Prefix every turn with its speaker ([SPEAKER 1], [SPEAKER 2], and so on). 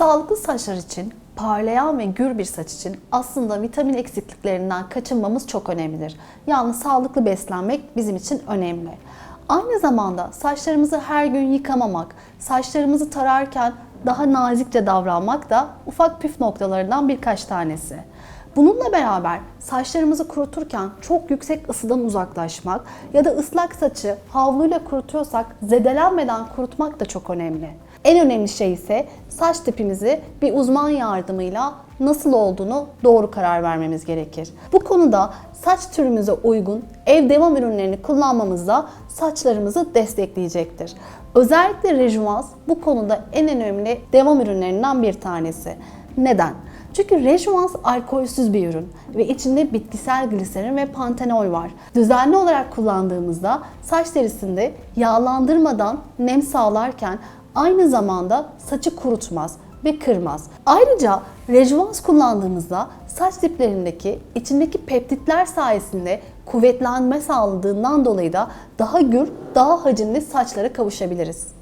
[SPEAKER 1] Sağlıklı saçlar için, parlayan ve gür bir saç için aslında vitamin eksikliklerinden kaçınmamız çok önemlidir. Yani sağlıklı beslenmek bizim için önemli. Aynı zamanda saçlarımızı her gün yıkamamak, saçlarımızı tararken daha nazikçe davranmak da ufak püf noktalarından birkaç tanesi. Bununla beraber saçlarımızı kuruturken çok yüksek ısıdan uzaklaşmak ya da ıslak saçı havluyla kurutuyorsak zedelenmeden kurutmak da çok önemli. En önemli şey ise saç tipimizi bir uzman yardımıyla nasıl olduğunu doğru karar vermemiz gerekir. Bu konuda saç türümüze uygun ev devam ürünlerini kullanmamız da saçlarımızı destekleyecektir. Özellikle rejuvans bu konuda en önemli devam ürünlerinden bir tanesi. Neden? Çünkü rejuvans alkolsüz bir ürün ve içinde bitkisel gliserin ve pantenol var. Düzenli olarak kullandığımızda saç derisinde yağlandırmadan nem sağlarken aynı zamanda saçı kurutmaz ve kırmaz. Ayrıca rejuvans kullandığımızda saç diplerindeki içindeki peptitler sayesinde kuvvetlenme sağladığından dolayı da daha gür, daha hacimli saçlara kavuşabiliriz.